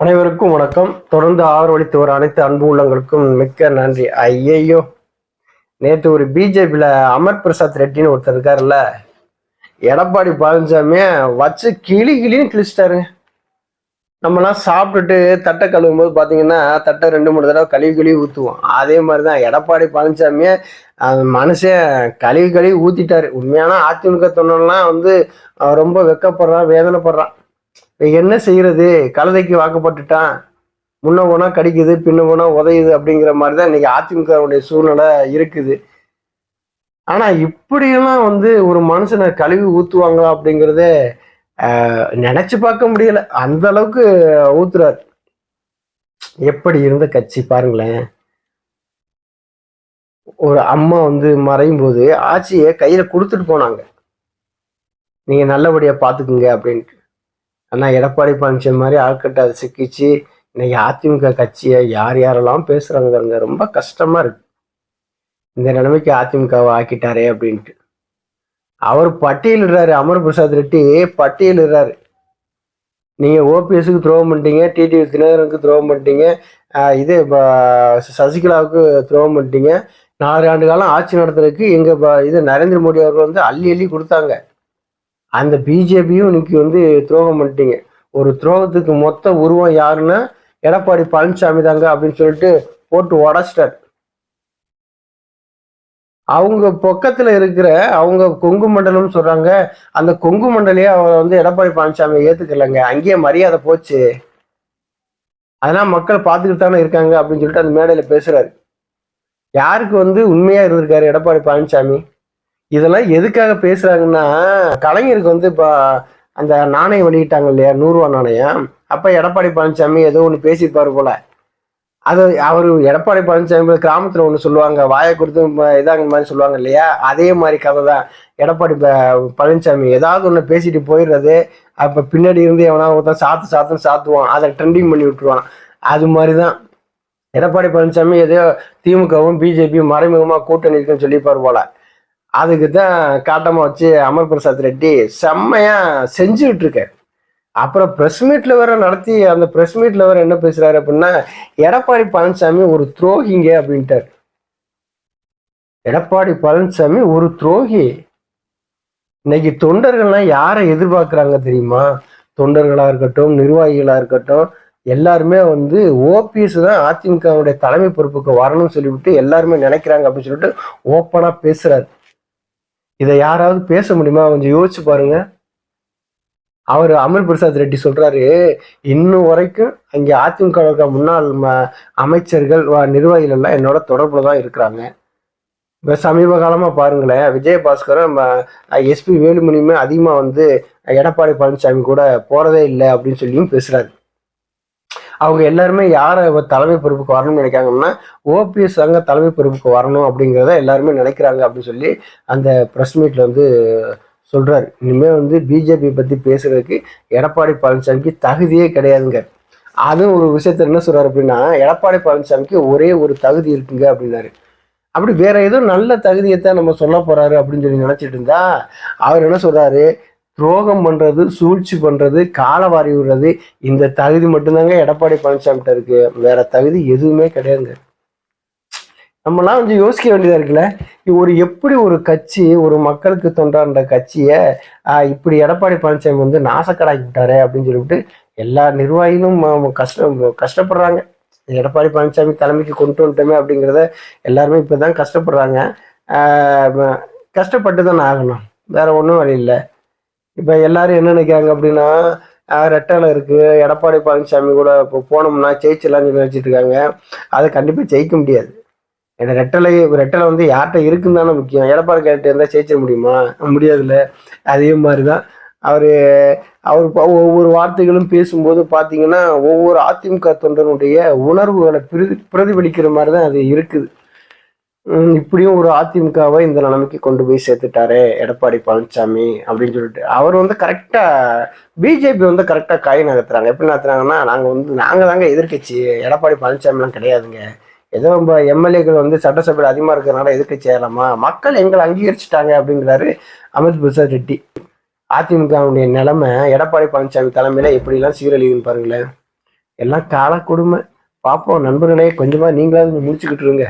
அனைவருக்கும் வணக்கம். தொடர்ந்து ஆதரவளித்து வர அனைத்து அன்பு உள்ளங்களுக்கும் மிக்க நன்றி. ஐயையோ. நேற்று ஒரு பிஜேபியில் அமர் பிரசாத் ரெட்டின்னு ஒருத்தர் இருக்காருல்ல. எடப்பாடி பழனிசாமியை வச்சு கிளி கிளின்னு கிழிச்சிட்டாருங்க நம்மலாம் சாப்பிட்டுட்டு தட்டை கழுவும் போது பார்த்தீங்கன்னா தட்டை ரெண்டு மூணு தடவை கழுவி கழுவி ஊற்றுவோம் அதே மாதிரி தான் எடப்பாடி பழனிசாமியை அந்த மனுஷன் கழுவி கழுவி ஊற்றிட்டாரு உண்மையான அதிமுக தொண்டர்லாம் வந்து ரொம்ப வெக்கப்படுறான் வேதனைப்படுறான். என்ன செய்யறது? கழுதைக்கு வாக்கப்பட்டுட்டான். முன்ன போனா கடிக்குது பின்ன போனா உதையுது அப்படிங்கிற மாதிரி தான் இன்னைக்கு அதிமுகவுடைய சூழ்நிலை இருக்குது. ஆனா இப்படியெல்லாம் வந்து ஒரு மனுஷனை கழுவி ஊத்துவாங்களா அப்படிங்கிறதே ஆஹ், நினைச்சு பார்க்க முடியல. அந்த அளவுக்கு ஊத்துறாரு. எப்படி இருந்த கட்சி பாருங்களேன். ஒரு அம்மா வந்து மறையும் போது ஆட்சியை கையில கொடுத்துட்டு போனாங்க. நீங்க நல்லபடியா பாத்துக்குங்க அப்படின்ட்டு. ஆனால் எடப்பாடி பழனிசாமி மாதிரி ஆட்கட்ட அதை சிக்கிச்சு. இன்னைக்கு அதிமுக கட்சியை யார் யாரெல்லாம் பேசுறாங்க ரொம்ப கஷ்டமாக இருக்கு. இந்த நிலைமைக்கு அதிமுகவை ஆக்கிட்டாரே அப்படின்ட்டு. அவர் பட்டியலிடுறாரு அமர் பிரசாத் ரெட்டி பட்டியலிடுறாரு நீங்கள் ஓபிஎஸ்க்கு துரோகம் பண்ணிட்டீங்க டிடிவி தினகரனுக்கு துரோகம் பண்ணிட்டீங்க இது ப- சசிகலாவுக்கு துரோகம் பண்ணிட்டீங்க. நாலு ஆண்டு காலம் ஆட்சி நடத்துறதுக்கு எங்கள் ப- இது நரேந்திர மோடி அவர்கள் வந்து அள்ளி அள்ளி கொடுத்தாங்க. அந்த பிஜேபியும் இன்னைக்கு வந்து துரோகம் பண்ணிட்டீங்க. ஒரு துரோகத்துக்கு மொத்த உருவம் யாருன்னா எடப்பாடி பழனிசாமி தாங்க அப்படின்னு சொல்லிட்டு போட்டு உடச்சிட்டார். அவங்க பக்கத்துல இருக்கிற அவங்க கொங்கு மண்டலம் சொல்றாங்க. அந்த கொங்கு மண்டலையே அவர் வந்து எடப்பாடி பழனிசாமி ஏத்துக்கலங்க. அங்கேயே மரியாதை போச்சு. அதெல்லாம் மக்கள் பார்த்துக்கிட்டு தானே இருக்காங்க அப்படின்னு சொல்லிட்டு அந்த மேடையில பேசுறாரு. யாருக்கு வந்து உண்மையா இருந்திருக்காரு எடப்பாடி பழனிசாமி? இதெல்லாம் எதுக்காக பேசுறாங்கன்னா கலைஞருக்கு வந்து இப்போ அந்த நாணயம் வெளியிட்டாங்க இல்லையா நூறுரூவா நாணயம். அப்போ எடப்பாடி பழனிசாமி ஏதோ ஒன்று பேசியிருப்பார் போல. அது அவர் எடப்பாடி பழனிசாமி கிராமத்தில் ஒன்று சொல்லுவாங்க வாயை கொடுத்து இதாங்க மாதிரி சொல்லுவாங்க இல்லையா? அதே மாதிரி கதை தான். எடப்பாடி ப- பழனிசாமி ஏதாவது ஒன்று பேசிட்டு போயிடுறது அப்போ பின்னாடி இருந்து எவனா ஒருத்தன் சாத்து சாத்துன்னு சாத்துவான் அதை ட்ரெண்டிங் பண்ணி விட்டுருவான். அது மாதிரி தான். எடப்பாடி பழனிசாமி ஏதோ திமுகவும் பிஜேபியும் மறைமுகமாக கூட்டணி இருக்குன்னு சொல்லிப்பார் போல. அதுக்கு தான் காட்டமாக வச்சு அமர் பிரசாத் ரெட்டி செம்மையா செஞ்சுக்கிட்டு இருக்கேன் அப்புறம் ப்ரெஸ் மீட்டில் வேற நடத்தி அந்த ப்ரெஸ் மீட்டில் வேற என்ன பேசுறாரு அப்படின்னா எடப்பாடி பழனிசாமி ஒரு துரோகிங்க அப்படின்ட்டார். எடப்பாடி பழனிசாமி ஒரு துரோகி. இன்னைக்கு தொண்டர்கள்லாம் யாரை எதிர்பார்க்குறாங்க தெரியுமா? தொண்டர்களா இருக்கட்டும் நிர்வாகிகளா இருக்கட்டும் எல்லாருமே வந்து ஓபிஎஸ் தான் அதிமுகவுடைய தலைமை பொறுப்புக்கு வரணும்னு சொல்லிவிட்டு எல்லாருமே நினைக்கிறாங்க அப்படின்னு சொல்லிட்டு ஓப்பனா பேசுறாரு. இதை யாராவது பேச முடியுமா? கொஞ்சம் யோசிச்சு பாருங்க. அவர் அமல் பிரசாத் ரெட்டி சொல்றாரு இன்னும் வரைக்கும் அங்கே அதிமுக முன்னாள் ம- அமைச்சர்கள் வ- நிர்வாகிகள் எல்லாம் என்னோட தொடர்புல தான் இருக்கிறாங்க. இப்போ சமீப காலமாக பாருங்களேன் விஜயபாஸ்கரும் எஸ்பி வேலுமணியுமே அதிகமாக வந்து எடப்பாடி பழனிசாமி கூட போகிறதே இல்லை அப்படின்னு சொல்லியும் பேசுகிறாரு அவங்க எல்லாருமே யாரை தலைமை பொறுப்புக்கு வரணும்னு நினைக்காங்கன்னா ஓபிஎஸ் அங்க தலைமை பொறுப்புக்கு வரணும் அப்படிங்கிறத எல்லாருமே நினைக்கிறாங்க அப்படின்னு சொல்லி அந்த ப்ரெஸ் மீட்ல வந்து சொல்றாரு. இனிமே வந்து பிஜேபி பத்தி பேசுறதுக்கு எடப்பாடி பழனிசாமிக்கு தகுதியே கிடையாதுங்க. அதுவும் ஒரு விஷயத்த என்ன சொல்றாரு அப்படின்னா எடப்பாடி பழனிசாமிக்கு ஒரே ஒரு தகுதி இருக்குங்க அப்படின்னாரு. அப்படி வேற ஏதோ நல்ல தகுதியை தான் நம்ம சொல்ல போறாரு அப்படின்னு சொல்லி நினைச்சிட்டு இருந்தா அவர் என்ன சொல்றாரு? துரோகம் பண்றது சூழ்ச்சி பண்றது காலவாரி விடுறது இந்த தகுதி மட்டும்தாங்க எடப்பாடி பழனிசாமிகிட்ட இருக்கு. வேற தகுதி எதுவுமே கிடையாதுங்க. நம்மலாம் கொஞ்சம் யோசிக்க வேண்டியதா இருக்குல்ல? ஒரு எப்படி ஒரு கட்சி ஒரு மக்களுக்கு தொண்டான்ற கட்சியை இப்படி எடப்பாடி பழனிசாமி வந்து நாசக்கடாக்கி விட்டாரு அப்படின்னு சொல்லிவிட்டு எல்லா நிர்வாகிகளும் கஷ்டம் கஷ்டப்படுறாங்க. எடப்பாடி பழனிசாமி தலைமைக்கு கொண்டு வந்துட்டோமே அப்படிங்கிறத எல்லாருமே இப்பதான் கஷ்டப்படுறாங்க. கஷ்டப்பட்டு தான் ஆகணும். வேற ஒன்றும் வழி இல்லை. இப்போ எல்லாரும் என்ன நினைக்கிறாங்க அப்படின்னா ஆஹ், ரெட்டலை இருக்கு எடப்பாடி பழனிசாமி கூட இப்போ போனோம்னா ஜெயிச்சிடலாம்னு சொல்லி நினைச்சிட்டு இருக்காங்க. அதை கண்டிப்பாக ஜெயிக்க முடியாது. ஏன்னா ரெட்டலை ரெட்டலை வந்து யார்கிட்ட இருக்குன்னு தானே முக்கியம். எடப்பாடி கேட்டு இருந்தால் ஜெயிச்சிட முடியுமா? முடியாதுல்ல. அதே மாதிரி தான் அவர் அவர் ஒவ்வொரு வார்த்தைகளும் பேசும்போது பார்த்தீங்கன்னா ஒவ்வொரு அதிமுக தொண்டனுடைய உணர்வுகளை பிரதி பிரதிபலிக்கிற மாதிரி தான் அது இருக்குது. இப்படியும் ஒரு அதிமுகவை இந்த நிலைமைக்கு கொண்டு போய் சேர்த்துட்டாரு எடப்பாடி பழனிசாமி அப்படின்னு சொல்லிட்டு. அவர் வந்து கரெக்டா பிஜேபி வந்து கரெக்டா கை நகர்த்துறாங்க. எப்படி நகர்த்துறாங்கன்னா நாங்க வந்து நாங்க தாங்க எதிர்க்கட்சி. எடப்பாடி பழனிசாமிலாம் கிடையாதுங்க. ஏதோ நம்ம எம்எல்ஏக்கள் வந்து சட்டசபையில் அதிகமாக இருக்கிறனால எதிர்க்கட்சி ஏறலாமா மக்கள் எங்களை அங்கீகரிச்சுட்டாங்க அப்படிங்கிறாரு அமித் பிரசாத் ரெட்டி. அதிமுகவுடைய நிலைமை எடப்பாடி பழனிசாமி தலைமையில எப்படிலாம் சீரழிவுன்னு பாருங்களேன். எல்லாம் கால கொடுமை. பார்ப்போம் நண்பர்களே கொஞ்சமாக நீங்களாவது முடிச்சுக்கிட்டுருங்க